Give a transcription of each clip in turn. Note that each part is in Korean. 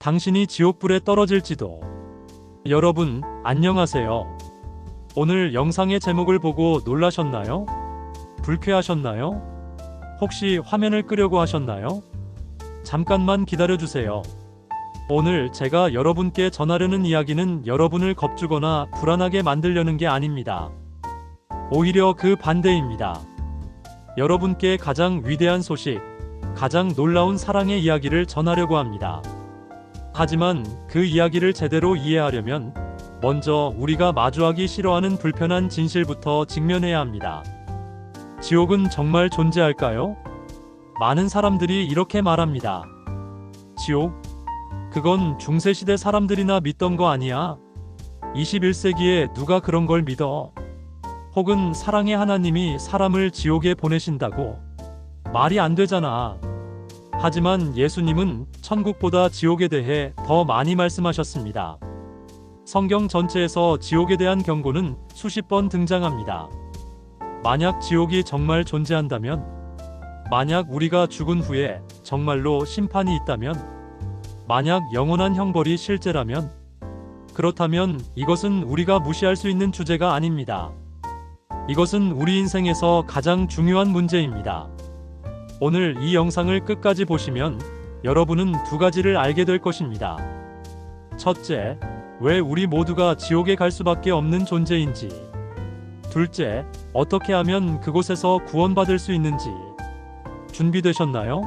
당신이 지옥불에 떨어질지도. 여러분, 안녕하세요. 오늘 영상의 제목을 보고 놀라셨나요? 불쾌하셨나요? 혹시 화면을 끄려고 하셨나요? 잠깐만 기다려주세요. 오늘 제가 여러분께 전하려는 이야기는 여러분을 겁주거나 불안하게 만들려는 게 아닙니다. 오히려 그 반대입니다. 여러분께 가장 위대한 소식, 가장 놀라운 사랑의 이야기를 전하려고 합니다. 하지만 그 이야기를 제대로 이해하려면 먼저 우리가 마주하기 싫어하는 불편한 진실부터 직면해야 합니다. 지옥은 정말 존재할까요? 많은 사람들이 이렇게 말합니다. 지옥? 그건 중세시대 사람들이나 믿던 거 아니야? 21세기에 누가 그런 걸 믿어? 혹은 사랑의 하나님이 사람을 지옥에 보내신다고? 말이 안 되잖아. 하지만 예수님은 천국보다 지옥에 대해 더 많이 말씀하셨습니다. 성경 전체에서 지옥에 대한 경고는 수십 번 등장합니다. 만약 지옥이 정말 존재한다면, 만약 우리가 죽은 후에 정말로 심판이 있다면, 만약 영원한 형벌이 실제라면, 그렇다면 이것은 우리가 무시할 수 있는 주제가 아닙니다. 이것은 우리 인생에서 가장 중요한 문제입니다. 오늘 이 영상을 끝까지 보시면 여러분은 두 가지를 알게 될 것입니다. 첫째, 왜 우리 모두가 지옥에 갈 수밖에 없는 존재인지. 둘째, 어떻게 하면 그곳에서 구원받을 수 있는지. 준비되셨나요?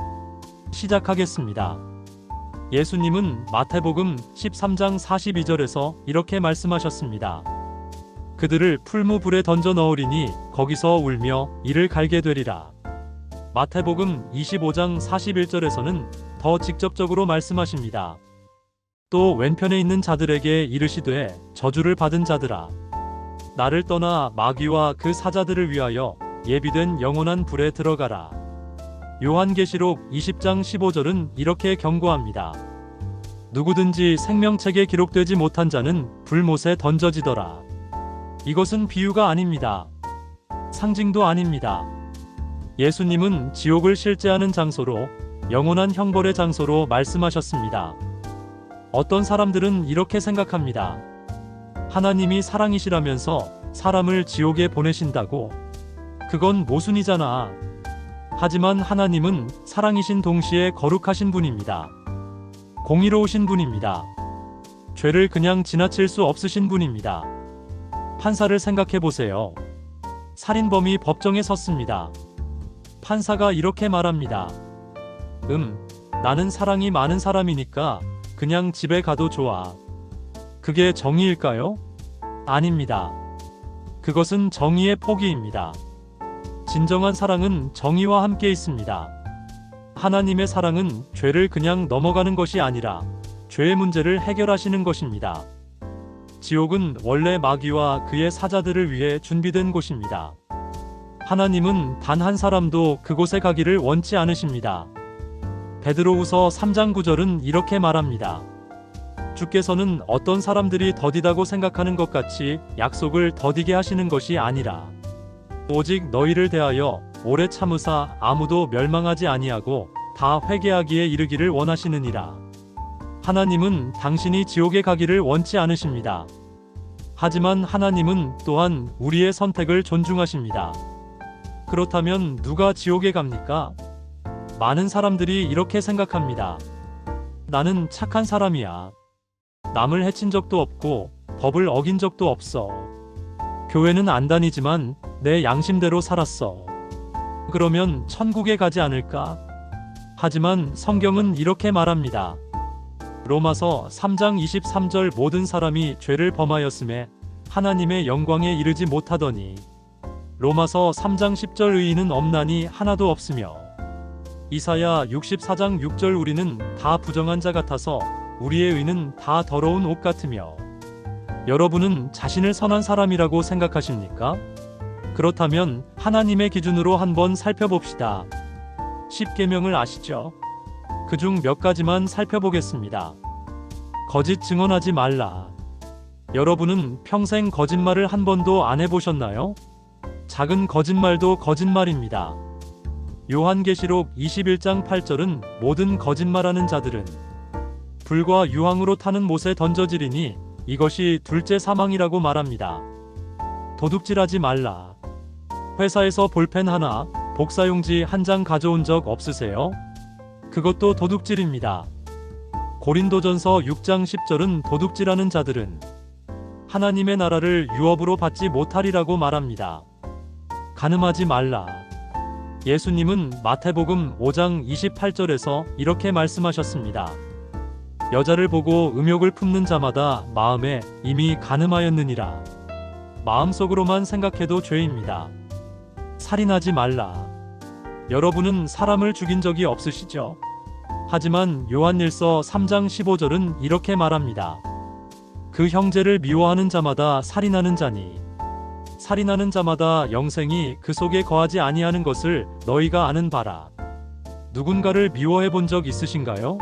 시작하겠습니다. 예수님은 마태복음 13장 42절에서 이렇게 말씀하셨습니다. 그들을 풀무불에 던져 넣으리니 거기서 울며 이를 갈게 되리라. 마태복음 25장 41절에서는 더 직접적으로 말씀하십니다. 또 왼편에 있는 자들에게 이르시되 저주를 받은 자들아 나를 떠나 마귀와 그 사자들을 위하여 예비된 영원한 불에 들어가라. 요한계시록 20장 15절은 이렇게 경고합니다. 누구든지 생명책에 기록되지 못한 자는 불못에 던져지더라. 이것은 비유가 아닙니다. 상징도 아닙니다. 예수님은 지옥을 실제하는 장소로 영원한 형벌의 장소로 말씀하셨습니다. 어떤 사람들은 이렇게 생각합니다. 하나님이 사랑이시라면서 사람을 지옥에 보내신다고? 그건 모순이잖아. 하지만 하나님은 사랑이신 동시에 거룩하신 분입니다. 공의로우신 분입니다. 죄를 그냥 지나칠 수 없으신 분입니다. 판사를 생각해 보세요. 살인범이 법정에 섰습니다. 판사가 이렇게 말합니다. 음, 나는 사랑이 많은 사람이니까 그냥 집에 가도 좋아. 그게 정의일까요? 아닙니다. 그것은 정의의 포기입니다. 진정한 사랑은 정의와 함께 있습니다. 하나님의 사랑은 죄를 그냥 넘어가는 것이 아니라 죄의 문제를 해결하시는 것입니다. 지옥은 원래 마귀와 그의 사자들을 위해 준비된 곳입니다. 하나님은 단 한 사람도 그곳에 가기를 원치 않으십니다. 베드로후서 3장 9절은 이렇게 말합니다. 주께서는 어떤 사람들이 더디다고 생각하는 것 같이 약속을 더디게 하시는 것이 아니라 오직 너희를 대하여 오래 참으사 아무도 멸망하지 아니하고 다 회개하기에 이르기를 원하시느니라. 하나님은 당신이 지옥에 가기를 원치 않으십니다. 하지만 하나님은 또한 우리의 선택을 존중하십니다. 그렇다면 누가 지옥에 갑니까? 많은 사람들이 이렇게 생각합니다. 나는 착한 사람이야. 남을 해친 적도 없고 법을 어긴 적도 없어. 교회는 안 다니지만 내 양심대로 살았어. 그러면 천국에 가지 않을까? 하지만 성경은 이렇게 말합니다. 로마서 3장 23절 모든 사람이 죄를 범하였음에 하나님의 영광에 이르지 못하더니 로마서 3장 10절 의인은 없나니 하나도 없으며 이사야 64장 6절 우리는 다 부정한 자 같아서 우리의 의는 다 더러운 옷 같으며 여러분은 자신을 선한 사람이라고 생각하십니까? 그렇다면 하나님의 기준으로 한번 살펴봅시다. 10계명을 아시죠? 그중 몇 가지만 살펴보겠습니다. 거짓 증언하지 말라. 여러분은 평생 거짓말을 한 번도 안 해보셨나요? 작은 거짓말도 거짓말입니다. 요한계시록 21장 8절은 모든 거짓말하는 자들은 불과 유황으로 타는 못에 던져지리니 이것이 둘째 사망이라고 말합니다. 도둑질하지 말라. 회사에서 볼펜 하나, 복사용지 한 장 가져온 적 없으세요? 그것도 도둑질입니다. 고린도전서 6장 10절은 도둑질하는 자들은 하나님의 나라를 유업으로 받지 못하리라고 말합니다. 가늠하지 말라. 예수님은 마태복음 5장 28절에서 이렇게 말씀하셨습니다. 여자를 보고 음욕을 품는 자마다 마음에 이미 가늠하였느니라. 마음속으로만 생각해도 죄입니다. 살인하지 말라. 여러분은 사람을 죽인 적이 없으시죠? 하지만 요한일서 3장 15절은 이렇게 말합니다. 그 형제를 미워하는 자마다 살인하는 자니 살인하는 자마다 영생이 그 속에 거하지 아니하는 것을 너희가 아는 바라. 누군가를 미워해 본 적 있으신가요?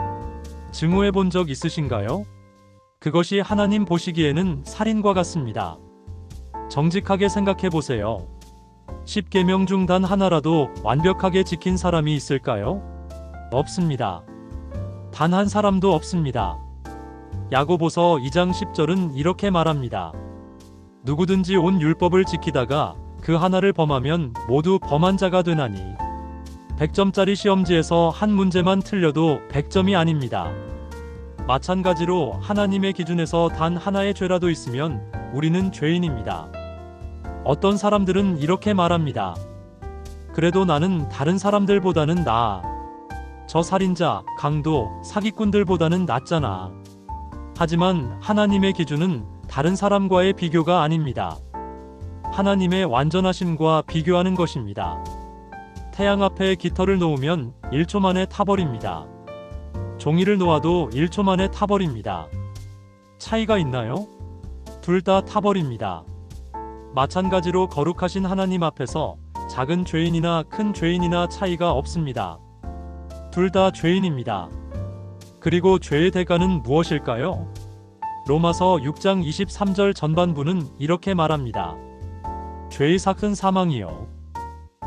증오해 본 적 있으신가요? 그것이 하나님 보시기에는 살인과 같습니다. 정직하게 생각해 보세요. 10계명 중 단 하나라도 완벽하게 지킨 사람이 있을까요? 없습니다. 단 한 사람도 없습니다. 야고보서 2장 10절은 이렇게 말합니다. 누구든지 온 율법을 지키다가 그 하나를 범하면 모두 범한 자가 되나니 100점짜리 시험지에서 한 문제만 틀려도 100점이 아닙니다. 마찬가지로 하나님의 기준에서 단 하나의 죄라도 있으면 우리는 죄인입니다. 어떤 사람들은 이렇게 말합니다. 그래도 나는 다른 사람들보다는 나아. 저 살인자, 강도, 사기꾼들보다는 낫잖아. 하지만 하나님의 기준은 다른 사람과의 비교가 아닙니다. 하나님의 완전하심과 비교하는 것입니다. 태양 앞에 깃털을 놓으면 1초 만에 타버립니다. 종이를 놓아도 1초 만에 타버립니다. 차이가 있나요? 둘 다 타버립니다. 마찬가지로 거룩하신 하나님 앞에서 작은 죄인이나 큰 죄인이나 차이가 없습니다. 둘 다 죄인입니다. 그리고 죄의 대가는 무엇일까요? 로마서 6장 23절 전반부는 이렇게 말합니다. 죄의 삭은 사망이요.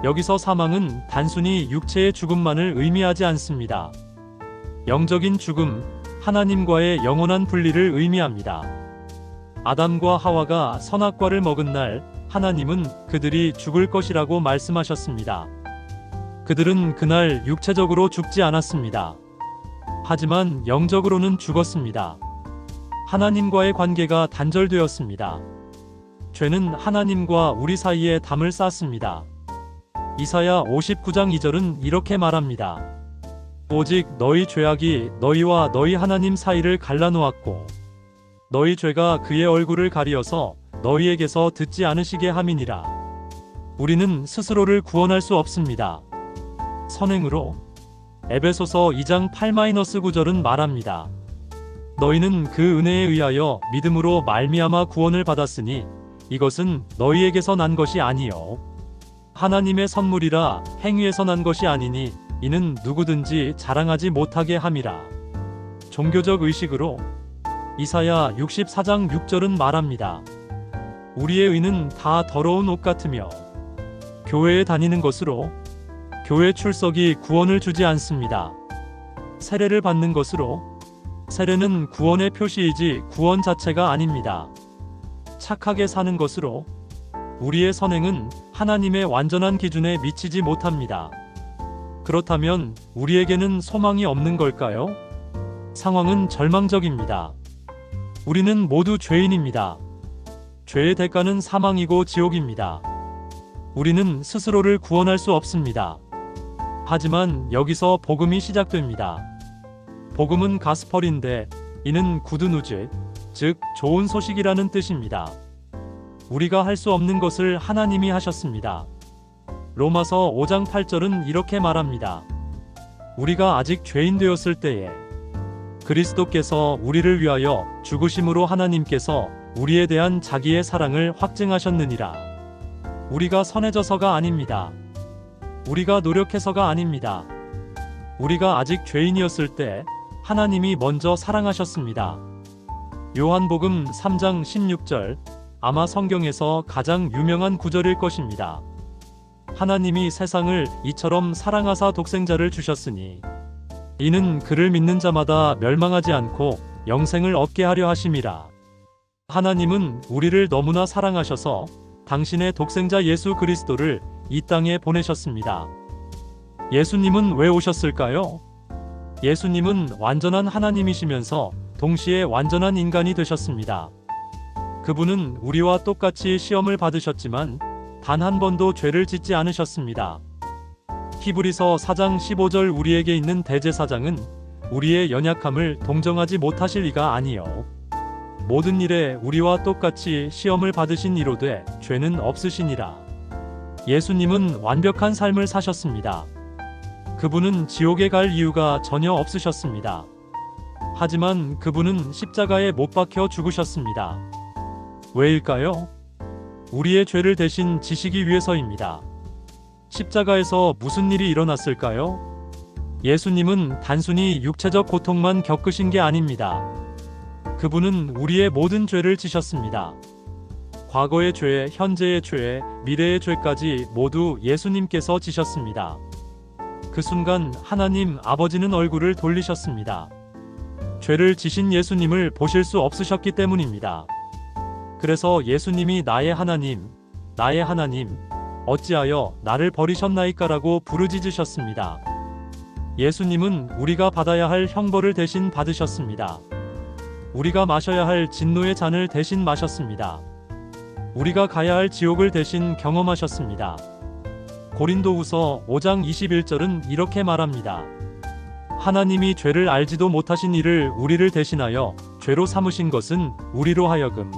여기서 사망은 단순히 육체의 죽음만을 의미하지 않습니다. 영적인 죽음, 하나님과의 영원한 분리를 의미합니다. 아담과 하와가 선악과를 먹은 날 하나님은 그들이 죽을 것이라고 말씀하셨습니다. 그들은 그날 육체적으로 죽지 않았습니다. 하지만 영적으로는 죽었습니다. 하나님과의 관계가 단절되었습니다. 죄는 하나님과 우리 사이에 담을 쌓습니다. 이사야 59장 2절은 이렇게 말합니다. 오직 너희 죄악이 너희와 너희 하나님 사이를 갈라놓았고 너희 죄가 그의 얼굴을 가리어서 너희에게서 듣지 않으시게 함이니라. 우리는 스스로를 구원할 수 없습니다. 선행으로 에베소서 2장 8-9절은 말합니다. 너희는 그 은혜에 의하여 믿음으로 말미암아 구원을 받았으니 이것은 너희에게서 난 것이 아니요 하나님의 선물이라 행위에서 난 것이 아니니 이는 누구든지 자랑하지 못하게 함이라. 종교적 의식으로 이사야 64장 6절은 말합니다. 우리의 의는 다 더러운 옷 같으며 교회에 다니는 것으로 교회 출석이 구원을 주지 않습니다. 세례를 받는 것으로 세례는 구원의 표시이지 구원 자체가 아닙니다. 착하게 사는 것으로 우리의 선행은 하나님의 완전한 기준에 미치지 못합니다. 그렇다면 우리에게는 소망이 없는 걸까요? 상황은 절망적입니다. 우리는 모두 죄인입니다. 죄의 대가는 사망이고 지옥입니다. 우리는 스스로를 구원할 수 없습니다. 하지만 여기서 복음이 시작됩니다. 복음은 가스펄인데 이는 구드누즈, 즉 좋은 소식이라는 뜻입니다. 우리가 할 수 없는 것을 하나님이 하셨습니다. 로마서 5장 8절은 이렇게 말합니다. 우리가 아직 죄인 되었을 때에 그리스도께서 우리를 위하여 죽으심으로 하나님께서 우리에 대한 자기의 사랑을 확증하셨느니라. 우리가 선해져서가 아닙니다. 우리가 노력해서가 아닙니다. 우리가 아직 죄인이었을 때 하나님이 먼저 사랑하셨습니다. 요한복음 3장 16절 아마 성경에서 가장 유명한 구절일 것입니다. 하나님이 세상을 이처럼 사랑하사 독생자를 주셨으니 이는 그를 믿는 자마다 멸망하지 않고 영생을 얻게 하려 하심이라. 하나님은 우리를 너무나 사랑하셔서 당신의 독생자 예수 그리스도를 이 땅에 보내셨습니다. 예수님은 왜 오셨을까요? 예수님은 완전한 하나님이시면서 동시에 완전한 인간이 되셨습니다. 그분은 우리와 똑같이 시험을 받으셨지만 단 한 번도 죄를 짓지 않으셨습니다. 히브리서 4장 15절 우리에게 있는 대제사장은 우리의 연약함을 동정하지 못하실 리가 아니요. 모든 일에 우리와 똑같이 시험을 받으신 이로되 죄는 없으시니라. 예수님은 완벽한 삶을 사셨습니다. 그분은 지옥에 갈 이유가 전혀 없으셨습니다. 하지만 그분은 십자가에 못 박혀 죽으셨습니다. 왜일까요? 우리의 죄를 대신 지시기 위해서입니다. 십자가에서 무슨 일이 일어났을까요? 예수님은 단순히 육체적 고통만 겪으신 게 아닙니다. 그분은 우리의 모든 죄를 지셨습니다. 과거의 죄, 현재의 죄, 미래의 죄까지 모두 예수님께서 지셨습니다. 그 순간 하나님 아버지는 얼굴을 돌리셨습니다. 죄를 지신 예수님을 보실 수 없으셨기 때문입니다. 그래서 예수님이 나의 하나님, 나의 하나님, 어찌하여 나를 버리셨나이까라고 부르짖으셨습니다. 예수님은 우리가 받아야 할 형벌을 대신 받으셨습니다. 우리가 마셔야 할 진노의 잔을 대신 마셨습니다. 우리가 가야 할 지옥을 대신 경험하셨습니다. 고린도후서 5장 21절은 이렇게 말합니다. 하나님이 죄를 알지도 못하신 이를 우리를 대신하여 죄로 삼으신 것은 우리로 하여금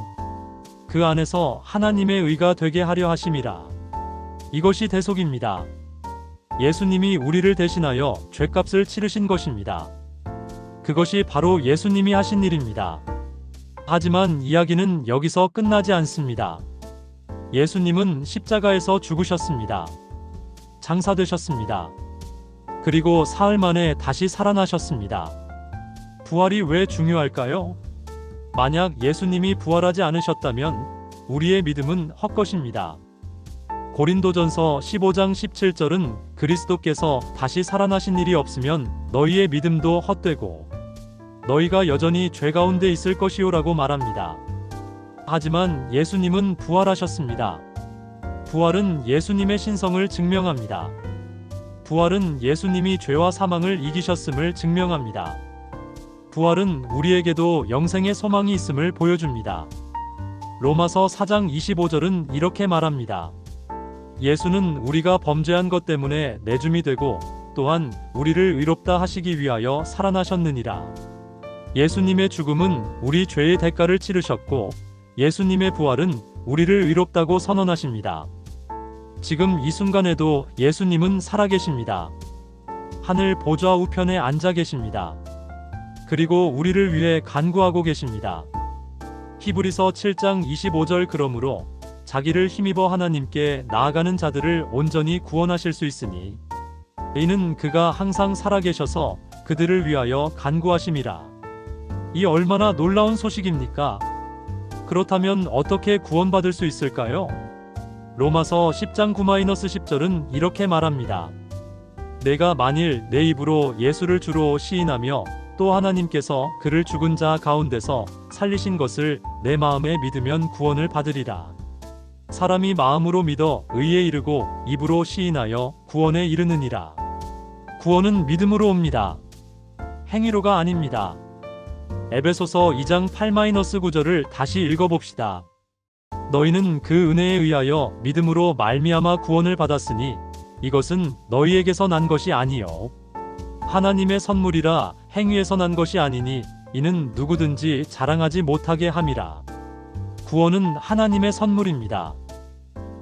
그 안에서 하나님의 의가 되게 하려 하심이라. 이것이 대속입니다. 예수님이 우리를 대신하여 죄값을 치르신 것입니다. 그것이 바로 예수님이 하신 일입니다. 하지만 이야기는 여기서 끝나지 않습니다. 예수님은 십자가에서 죽으셨습니다. 장사되셨습니다. 그리고 사흘 만에 다시 살아나셨습니다. 부활이 왜 중요할까요? 만약 예수님이 부활하지 않으셨다면 우리의 믿음은 헛것입니다. 고린도전서 15장 17절은 그리스도께서 다시 살아나신 일이 없으면 너희의 믿음도 헛되고 너희가 여전히 죄 가운데 있을 것이요라고 말합니다. 하지만 예수님은 부활하셨습니다. 부활은 예수님의 신성을 증명합니다. 부활은 예수님이 죄와 사망을 이기셨음을 증명합니다. 부활은 우리에게도 영생의 소망이 있음을 보여줍니다. 로마서 4장 25절은 이렇게 말합니다. 예수는 우리가 범죄한 것 때문에 내줌이 되고 또한 우리를 의롭다 하시기 위하여 살아나셨느니라. 예수님의 죽음은 우리 죄의 대가를 치르셨고 예수님의 부활은 우리를 의롭다고 선언하십니다. 지금 이 순간에도 예수님은 살아계십니다. 하늘 보좌 우편에 앉아 계십니다. 그리고 우리를 위해 간구하고 계십니다. 히브리서 7장 25절 그러므로 자기를 힘입어 하나님께 나아가는 자들을 온전히 구원하실 수 있으니 이는 그가 항상 살아계셔서 그들을 위하여 간구하심이라. 이 얼마나 놀라운 소식입니까? 그렇다면 어떻게 구원받을 수 있을까요? 로마서 10장 9-10절은 이렇게 말합니다. 내가 만일 내 입으로 예수를 주로 시인하며 또 하나님께서 그를 죽은 자 가운데서 살리신 것을 내 마음에 믿으면 구원을 받으리라. 사람이 마음으로 믿어 의에 이르고 입으로 시인하여 구원에 이르느니라. 구원은 믿음으로 옵니다. 행위로가 아닙니다. 에베소서 2장 8-9절을 다시 읽어봅시다. 너희는 그 은혜에 의하여 믿음으로 말미암아 구원을 받았으니 이것은 너희에게서 난 것이 아니요 하나님의 선물이라 행위에서 난 것이 아니니 이는 누구든지 자랑하지 못하게 함이라. 구원은 하나님의 선물입니다.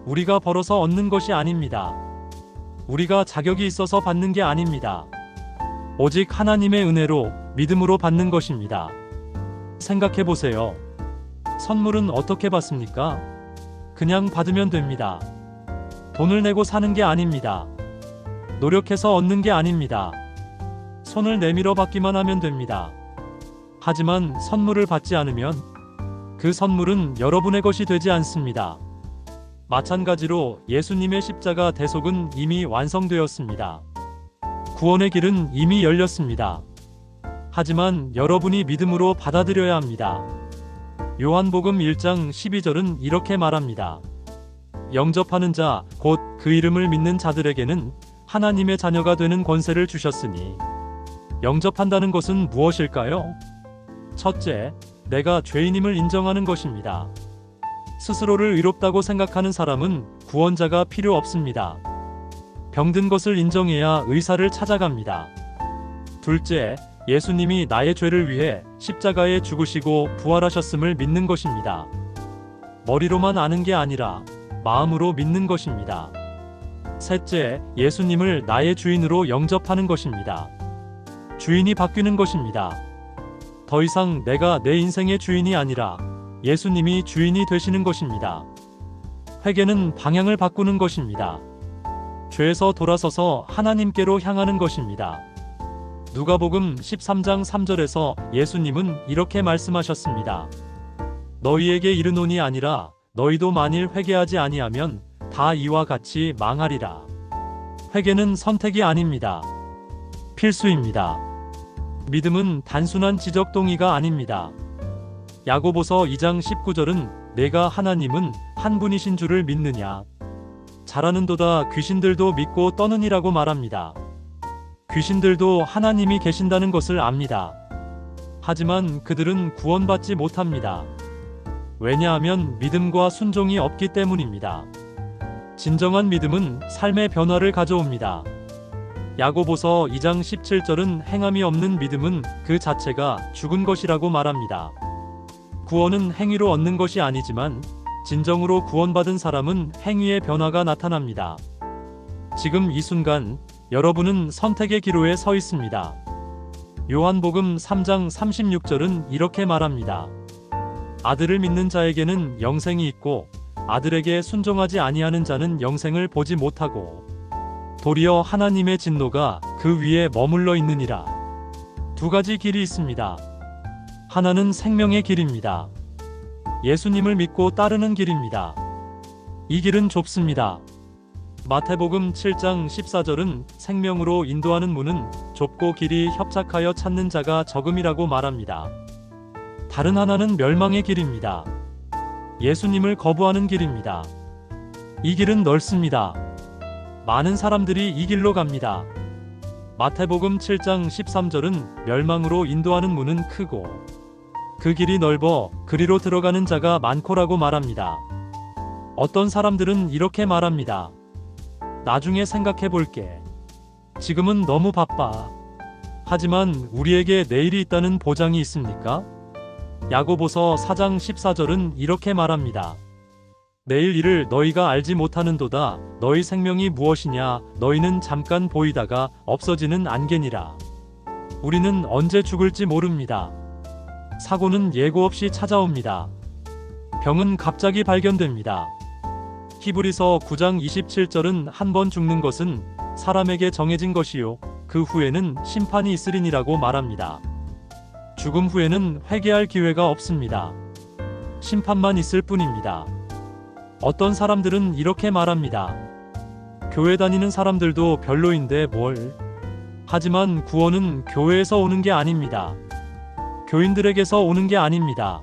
우리가 벌어서 얻는 것이 아닙니다. 우리가 자격이 있어서 받는 게 아닙니다. 오직 하나님의 은혜로 믿음으로 받는 것입니다. 생각해 보세요. 선물은 어떻게 받습니까? 그냥 받으면 됩니다. 돈을 내고 사는 게 아닙니다. 노력해서 얻는 게 아닙니다. 손을 내밀어 받기만 하면 됩니다. 하지만 선물을 받지 않으면 그 선물은 여러분의 것이 되지 않습니다. 마찬가지로 예수님의 십자가 대속은 이미 완성되었습니다. 구원의 길은 이미 열렸습니다. 하지만 여러분이 믿음으로 받아들여야 합니다. 요한복음 1장 12절은 이렇게 말합니다. 영접하는 자, 곧 그 이름을 믿는 자들에게는 하나님의 자녀가 되는 권세를 주셨으니 영접한다는 것은 무엇일까요? 첫째, 내가 죄인임을 인정하는 것입니다. 스스로를 의롭다고 생각하는 사람은 구원자가 필요 없습니다. 병든 것을 인정해야 의사를 찾아갑니다. 둘째, 예수님이 나의 죄를 위해 십자가에 죽으시고 부활하셨음을 믿는 것입니다. 머리로만 아는 게 아니라 마음으로 믿는 것입니다. 셋째, 예수님을 나의 주인으로 영접하는 것입니다. 주인이 바뀌는 것입니다. 더 이상 내가 내 인생의 주인이 아니라 예수님이 주인이 되시는 것입니다. 회개는 방향을 바꾸는 것입니다. 죄에서 돌아서서 하나님께로 향하는 것입니다. 누가복음 13장 3절에서 예수님은 이렇게 말씀하셨습니다. 너희에게 이르노니 아니라 너희도 만일 회개하지 아니하면 다 이와 같이 망하리라. 회개는 선택이 아닙니다. 필수입니다. 믿음은 단순한 지적 동의가 아닙니다. 야고보서 2장 19절은 내가 하나님은 한 분이신 줄을 믿느냐. 잘하는도다 귀신들도 믿고 떠느니라고 말합니다. 귀신들도 하나님이 계신다는 것을 압니다. 하지만 그들은 구원받지 못합니다. 왜냐하면 믿음과 순종이 없기 때문입니다. 진정한 믿음은 삶의 변화를 가져옵니다. 야고보서 2장 17절은 행함이 없는 믿음은 그 자체가 죽은 것이라고 말합니다. 구원은 행위로 얻는 것이 아니지만 진정으로 구원받은 사람은 행위의 변화가 나타납니다. 지금 이 순간 여러분은 선택의 기로에 서 있습니다. 요한복음 3장 36절은 이렇게 말합니다. 아들을 믿는 자에게는 영생이 있고 아들에게 순종하지 아니하는 자는 영생을 보지 못하고 도리어 하나님의 진노가 그 위에 머물러 있느니라. 두 가지 길이 있습니다. 하나는 생명의 길입니다. 예수님을 믿고 따르는 길입니다. 이 길은 좁습니다. 마태복음 7장 14절은 생명으로 인도하는 문은 좁고 길이 협착하여 찾는 자가 적음이라고 말합니다. 다른 하나는 멸망의 길입니다. 예수님을 거부하는 길입니다. 이 길은 넓습니다. 많은 사람들이 이 길로 갑니다. 마태복음 7장 13절은 멸망으로 인도하는 문은 크고 그 길이 넓어 그리로 들어가는 자가 많고라고 말합니다. 어떤 사람들은 이렇게 말합니다. 나중에 생각해 볼게. 지금은 너무 바빠. 하지만 우리에게 내일이 있다는 보장이 있습니까? 야고보서 4장 14절은 이렇게 말합니다. 내일 일을 너희가 알지 못하는도다. 너희 생명이 무엇이냐? 너희는 잠깐 보이다가 없어지는 안개니라. 우리는 언제 죽을지 모릅니다. 사고는 예고 없이 찾아옵니다. 병은 갑자기 발견됩니다. 히브리서 9장 27절은 한 번 죽는 것은 사람에게 정해진 것이요. 그 후에는 심판이 있으리니라고 말합니다. 죽음 후에는 회개할 기회가 없습니다. 심판만 있을 뿐입니다. 어떤 사람들은 이렇게 말합니다. 교회 다니는 사람들도 별로인데 뭘. 하지만 구원은 교회에서 오는 게 아닙니다. 교인들에게서 오는 게 아닙니다.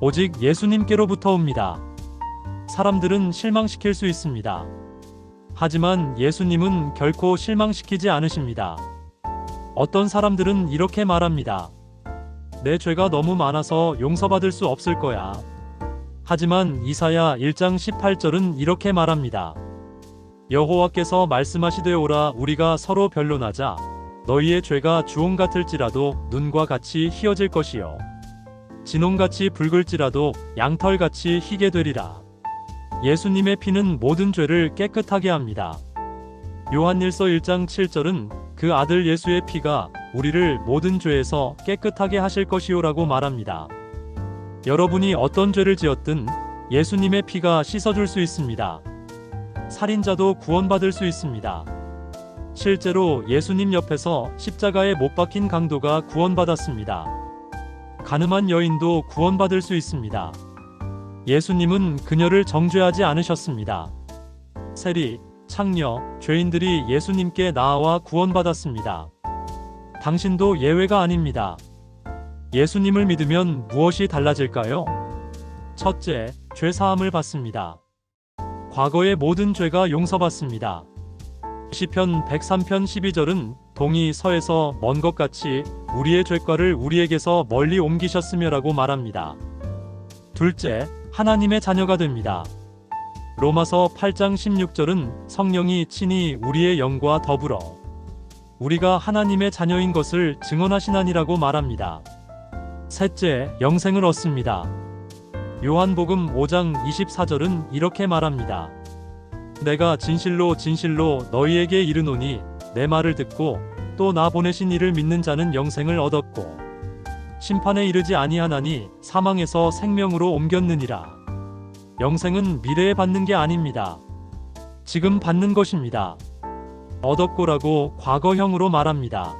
오직 예수님께로부터 옵니다. 사람들은 실망시킬 수 있습니다. 하지만 예수님은 결코 실망시키지 않으십니다. 어떤 사람들은 이렇게 말합니다. 내 죄가 너무 많아서 용서받을 수 없을 거야. 하지만 이사야 1장 18절은 이렇게 말합니다. 여호와께서 말씀하시되 오라 우리가 서로 변론하자 너희의 죄가 주홍 같을지라도 눈과 같이 희어질 것이요 진홍같이 붉을지라도 양털같이 희게 되리라. 예수님의 피는 모든 죄를 깨끗하게 합니다. 요한일서 1장 7절은 그 아들 예수의 피가 우리를 모든 죄에서 깨끗하게 하실 것이요라고 말합니다. 여러분이 어떤 죄를 지었든 예수님의 피가 씻어줄 수 있습니다. 살인자도 구원받을 수 있습니다. 실제로 예수님 옆에서 십자가에 못 박힌 강도가 구원받았습니다. 가늠한 여인도 구원받을 수 있습니다. 예수님은 그녀를 정죄하지 않으셨습니다. 세리, 창녀, 죄인들이 예수님께 나아와 구원받았습니다. 당신도 예외가 아닙니다. 예수님을 믿으면 무엇이 달라질까요? 첫째, 죄 사함을 받습니다. 과거의 모든 죄가 용서받습니다. 시편 103편 12절은 동이 서에서 먼 것 같이 우리의 죄과를 우리에게서 멀리 옮기셨으며라고 말합니다. 둘째, 하나님의 자녀가 됩니다. 로마서 8장 16절은 성령이 친히 우리의 영과 더불어 우리가 하나님의 자녀인 것을 증언하시나니라고 말합니다. 셋째, 영생을 얻습니다. 요한복음 5장 24절은 이렇게 말합니다. 내가 진실로 진실로 너희에게 이르노니 내 말을 듣고 또 나 보내신 이를 믿는 자는 영생을 얻었고 심판에 이르지 아니하나니 사망에서 생명으로 옮겼느니라. 영생은 미래에 받는 게 아닙니다. 지금 받는 것입니다. 얻었고라고 과거형으로 말합니다.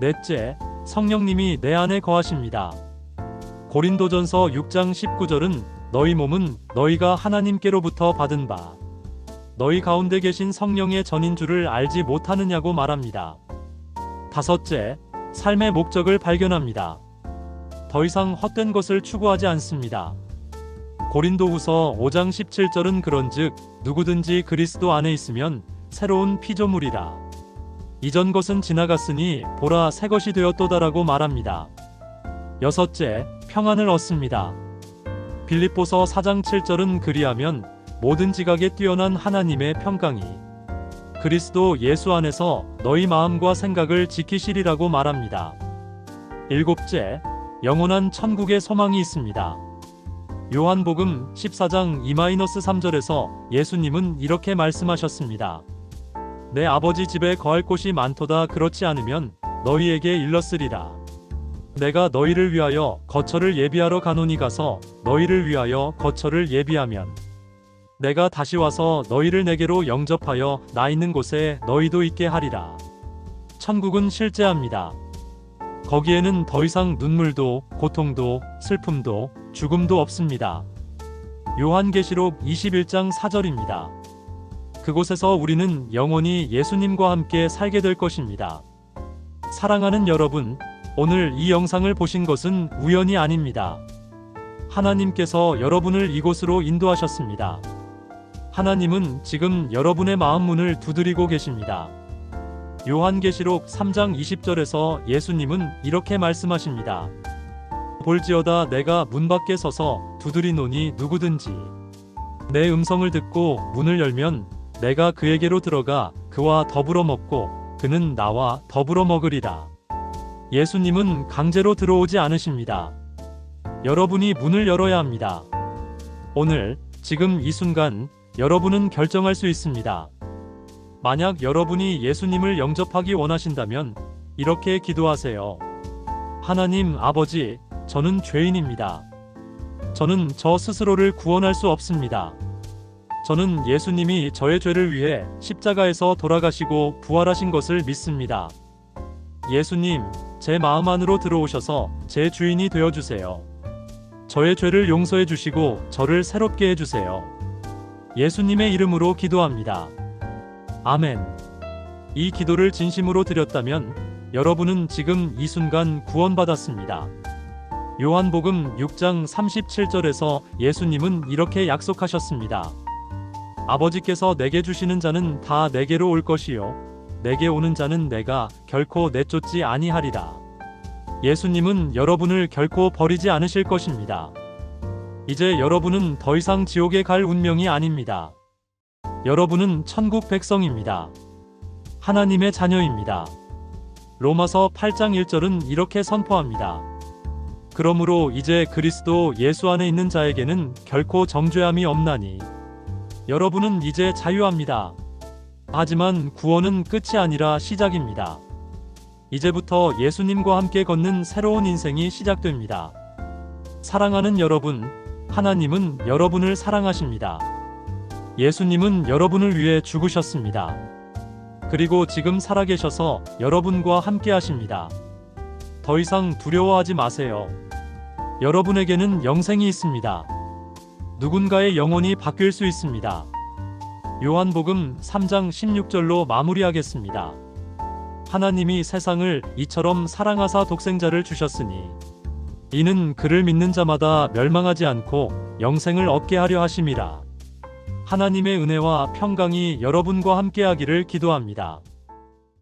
넷째, 성령님이 내 안에 거하십니다. 고린도전서 6장 19절은 너희 몸은 너희가 하나님께로부터 받은 바 너희 가운데 계신 성령의 전인 줄을 알지 못하느냐고 말합니다. 다섯째, 삶의 목적을 발견합니다. 더 이상 헛된 것을 추구하지 않습니다. 고린도후서 5장 17절은 그런즉 누구든지 그리스도 안에 있으면 새로운 피조물이라. 이전 것은 지나갔으니 보라 새 것이 되었도다라고 말합니다. 여섯째, 평안을 얻습니다. 빌립보서 4장 7절은 그리하면 모든 지각에 뛰어난 하나님의 평강이 그리스도 예수 안에서 너희 마음과 생각을 지키시리라고 말합니다. 일곱째, 영원한 천국의 소망이 있습니다. 요한복음 14장 2-3절에서 예수님은 이렇게 말씀하셨습니다. 내 아버지 집에 거할 곳이 많도다 그렇지 않으면 너희에게 일렀으리라. 내가 너희를 위하여 거처를 예비하러 가노니 가서 너희를 위하여 거처를 예비하면 내가 다시 와서 너희를 내게로 영접하여 나 있는 곳에 너희도 있게 하리라. 천국은 실제합니다. 거기에는 더 이상 눈물도 고통도 슬픔도 죽음도 없습니다. 요한계시록 21장 4절입니다. 그곳에서 우리는 영원히 예수님과 함께 살게 될 것입니다. 사랑하는 여러분, 오늘 이 영상을 보신 것은 우연이 아닙니다. 하나님께서 여러분을 이곳으로 인도하셨습니다. 하나님은 지금 여러분의 마음 문을 두드리고 계십니다. 요한계시록 3장 20절에서 예수님은 이렇게 말씀하십니다. 볼지어다 내가 문 밖에 서서 두드리노니 누구든지 내 음성을 듣고 문을 열면 내가 그에게로 들어가 그와 더불어 먹고 그는 나와 더불어 먹으리라. 예수님은 강제로 들어오지 않으십니다. 여러분이 문을 열어야 합니다. 오늘, 지금 이 순간, 여러분은 결정할 수 있습니다. 만약 여러분이 예수님을 영접하기 원하신다면, 이렇게 기도하세요. 하나님 아버지, 저는 죄인입니다. 저는 저 스스로를 구원할 수 없습니다. 저는 예수님이 저의 죄를 위해 십자가에서 돌아가시고 부활하신 것을 믿습니다. 예수님, 제 마음 안으로 들어오셔서 제 주인이 되어 주세요. 저의 죄를 용서해 주시고 저를 새롭게 해 주세요. 예수님의 이름으로 기도합니다. 아멘. 이 기도를 진심으로 드렸다면 여러분은 지금 이 순간 구원받았습니다. 요한복음 6장 37절에서 예수님은 이렇게 약속하셨습니다. 아버지께서 내게 주시는 자는 다 내게로 올 것이요. 내게 오는 자는 내가 결코 내쫓지 아니하리라. 예수님은 여러분을 결코 버리지 않으실 것입니다. 이제 여러분은 더 이상 지옥에 갈 운명이 아닙니다. 여러분은 천국 백성입니다. 하나님의 자녀입니다. 로마서 8장 1절은 이렇게 선포합니다. 그러므로 이제 그리스도 예수 안에 있는 자에게는 결코 정죄함이 없나니 여러분은 이제 자유합니다. 하지만 구원은 끝이 아니라 시작입니다. 이제부터 예수님과 함께 걷는 새로운 인생이 시작됩니다. 사랑하는 여러분, 하나님은 여러분을 사랑하십니다. 예수님은 여러분을 위해 죽으셨습니다. 그리고 지금 살아계셔서 여러분과 함께 하십니다. 더 이상 두려워하지 마세요. 여러분에게는 영생이 있습니다. 누군가의 영혼이 바뀔 수 있습니다. 요한복음 3장 16절로 마무리하겠습니다. 하나님이 세상을 이처럼 사랑하사 독생자를 주셨으니 이는 그를 믿는 자마다 멸망하지 않고 영생을 얻게 하려 하심이라. 하나님의 은혜와 평강이 여러분과 함께하기를 기도합니다.